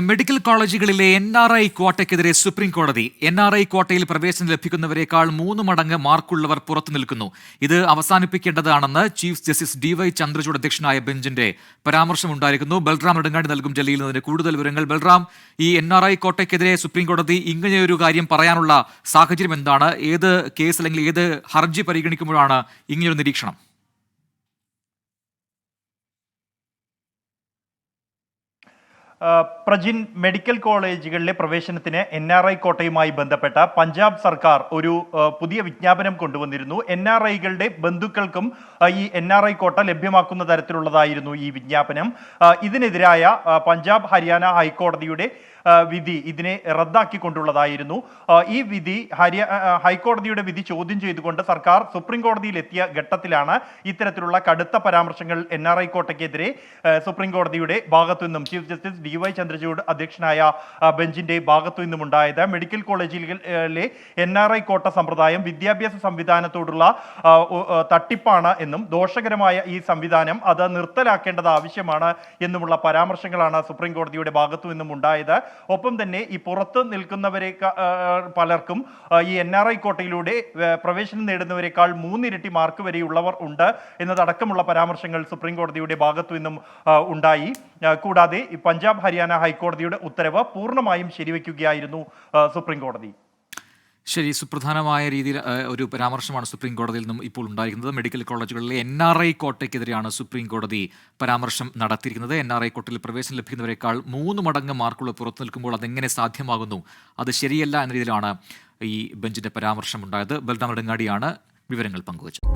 Medical കോളേജുകളിലെ N R I ക്വാട്ടയ്ക്കെതിരെ supreme കോടതി എൻ ആർ ഐ ക്വാട്ടയിൽ പ്രവേശനം ലഭിക്കുന്നവരെക്കാൾ മൂന്ന് മടങ്ങ് മാർക്കുള്ളവർ പുറത്തു നിൽക്കുന്നു. ഇത് അവസാനിപ്പിക്കേണ്ടതാണെന്ന് chief justice D Y Chandrachud അധ്യക്ഷനായ ബെഞ്ചിന്റെ പരാമർശമുണ്ടായിരിക്കുന്നു. ബൽറാം നെടുങ്ങാടി നൽകും ജില്ലയിൽ നിന്നതിന് കൂടുതൽ വിവരങ്ങൾ. ബൽറാം ഈ എൻ ആർ ഐ കോട്ടയ്ക്കെതിരെ സുപ്രീം കോടതി ഇങ്ങനെയൊരു കാര്യം പറയാനുള്ള സാഹചര്യം എന്താണ്? ഏത് കേസ് അല്ലെങ്കിൽ ഏത് ഹർജി പരിഗണിക്കുമ്പോഴാണ് ഇങ്ങനെയൊരു നിരീക്ഷണം? പ്രജിൻ മെഡിക്കൽ കോളേജുകളിലെ പ്രവേശനത്തിന് എൻ ആർ ഐ കോട്ടയുമായി ബന്ധപ്പെട്ട പഞ്ചാബ് സർക്കാർ ഒരു പുതിയ വിജ്ഞാപനം കൊണ്ടുവന്നിരുന്നു. എൻ ആർ ഐകളുടെ ബന്ധുക്കൾക്കും ഈ എൻ ആർ ഐ കോട്ട ലഭ്യമാക്കുന്ന തരത്തിലുള്ളതായിരുന്നു ഈ വിജ്ഞാപനം. ഇതിനെതിരായ പഞ്ചാബ് ഹരിയാന ഹൈക്കോടതിയുടെ വിധി ഇതിനെ റദ്ദാക്കിക്കൊണ്ടുള്ളതായിരുന്നു. ഈ വിധി ഹരിയ ഹൈക്കോടതിയുടെ വിധി ചോദ്യം ചെയ്തുകൊണ്ട് സർക്കാർ സുപ്രീം കോടതിയിൽ എത്തിയ ഘട്ടത്തിലാണ് ഇത്തരത്തിലുള്ള കടുത്ത പരാമർശങ്ങൾ എൻ ആർ ഐ കോട്ടയ്ക്കെതിരെ സുപ്രീം കോടതിയുടെ ഭാഗത്തു നിന്നും chief justice D Y Chandrachud അധ്യക്ഷനായ ബെഞ്ചിന്റെ ഭാഗത്തു നിന്നും ഉണ്ടായത് മെഡിക്കൽ കോളേജിലെ എൻ ആർ ഐ കോട്ട സമ്പ്രദായം വിദ്യാഭ്യാസ സംവിധാനത്തോടുള്ള തട്ടിപ്പാണ് എന്നും ദോഷകരമായ ഈ സംവിധാനം അത് നിർത്തലാക്കേണ്ടത് ആവശ്യമാണ് എന്നുമുള്ള പരാമർശങ്ങളാണ് സുപ്രീം കോടതിയുടെ ഭാഗത്തു നിന്നും ഉണ്ടായത് ഒപ്പം തന്നെ ഈ പുറത്ത് നിൽക്കുന്നവരെ പലർക്കും ഈ എൻ ആർ ഐ കോട്ടയിലൂടെ പ്രവേശനം നേടുന്നവരെക്കാൾ മൂന്നിരട്ടി മാർക്ക് വരെയുള്ളവർ ഉണ്ട് എന്നതടക്കമുള്ള പരാമർശങ്ങൾ സുപ്രീം കോടതിയുടെ ഭാഗത്തു നിന്നും ഉണ്ടായി. കൂടാതെ പഞ്ചാബ് ഹരിയാന ഹൈക്കോടതിയുടെ ഉത്തരവ് പൂർണമായും ശരിവെക്കുകയായിരുന്നു സുപ്രീം കോടതി. ശരി സുപ്രധാനമായ രീതിയിൽ ഒരു പരാമർശമാണ് സുപ്രീം കോടതിയിൽ നിന്നും ഇപ്പോൾ ഉണ്ടായിരിക്കുന്നത്. മെഡിക്കൽ കോളേജുകളിലെ എൻ ആർ ഐ കോട്ടയ്ക്കെതിരെയാണ് സുപ്രീം കോടതി പരാമർശം നടത്തിയിരിക്കുന്നത്. എൻ ആർ ഐ കോട്ടയിൽ പ്രവേശനം ലഭിക്കുന്നവരെക്കാൾ മൂന്ന് മടങ്ങ് മാർക്കുള്ള പുറത്തു നിൽക്കുമ്പോൾ അതെങ്ങനെ സാധ്യമാകുന്നു? അത് ശരിയല്ല എന്ന രീതിയിലാണ് ഈ ബെഞ്ചിന്റെ പരാമർശം ഉണ്ടായത്. ബൽറാം നെടുങ്ങാടിയാണ് വിവരങ്ങൾ പങ്കുവച്ചത്.